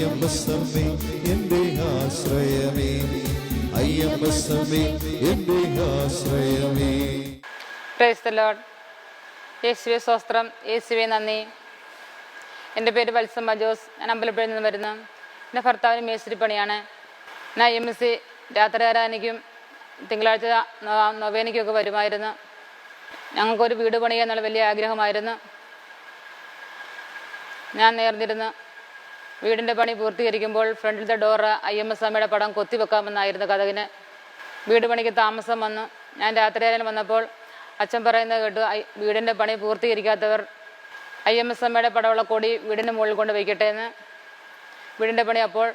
അയ്യമ്പസമ്മേ എന്റെ ആശ്രയമേ. അയ്യമ്പസമ്മേ എന്റെ ആശ്രയമേ. യേശുവെ സ്വസ്ത്രം യേശുവെ നന്ദി. എന്റെ പേര് വത്സമ്മ ജോസ്. ഞാൻ അമ്പലപ്പുഴയിൽ നിന്ന് വരുന്നു. എന്റെ ഭർത്താവിന് മേശരി പണിയാണ്. ഞാൻ എം എസ് സി രാത്രി ആരാനിക്കും തിങ്കളാഴ്ച നൊവേനയ്ക്കൊക്കെ വരുമായിരുന്നു. ഞങ്ങൾക്കൊരു വീട് പണിയുക എന്നുള്ള വലിയ ആഗ്രഹമായിരുന്നു. ഞാൻ നേർന്നിരുന്നു. വീടിന്റെ പണി പൂർത്തീകരിക്കുമ്പോൾ ഫ്രണ്ടിലത്തെ ഡോറ് ഐ എം എസ് അമ്മയുടെ പടം കൊത്തിവെക്കാമെന്നായിരുന്നു കഥകിന്. വീട് പണിക്ക് താമസം വന്നു. ഞാൻ രാത്രിയായാലും വന്നപ്പോൾ അച്ഛൻ പറയുന്നത് കേട്ടു വീടിന്റെ പണി പൂർത്തീകരിക്കാത്തവർ ഐ എം എസ് അമ്മയുടെ പടമുള്ള കൊടി വീടിന്റെ മുകളിൽ കൊണ്ട് വയ്ക്കട്ടെ എന്ന്. വീടിന്റെ പണി അപ്പോൾ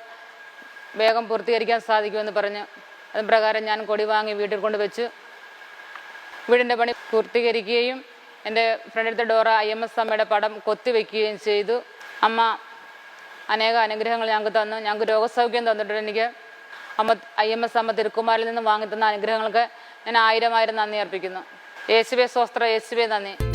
വേഗം പൂർത്തീകരിക്കാൻ സാധിക്കുമെന്ന് പറഞ്ഞു. അത് പ്രകാരം ഞാൻ കൊടി വാങ്ങി വീട്ടിൽ കൊണ്ട് വെച്ചു. വീടിന്റെ പണി പൂർത്തീകരിക്കുകയും എന്റെ ഫ്രണ്ടിലത്തെ ഡോറ ഐ എം എസ് അമ്മയുടെ പടം കൊത്തിവെക്കുകയും ചെയ്തു. അമ്മ അനേക അനുഗ്രഹങ്ങൾ ഞങ്ങൾക്ക് തന്നു. ഞങ്ങൾക്ക് രോഗസൗഖ്യം തന്നിട്ടുണ്ട്. എനിക്ക് അമ്മ ഐ എം എസ് അമ്മ തിരുക്കുമാരിൽ നിന്ന് വാങ്ങിത്തന്ന അനുഗ്രഹങ്ങൾക്ക് ഞാൻ ആയിരം ആയിരം നന്ദി അർപ്പിക്കുന്നു. യേശുവെ സ്വസ്ത്ര യേശുവെ നന്ദി.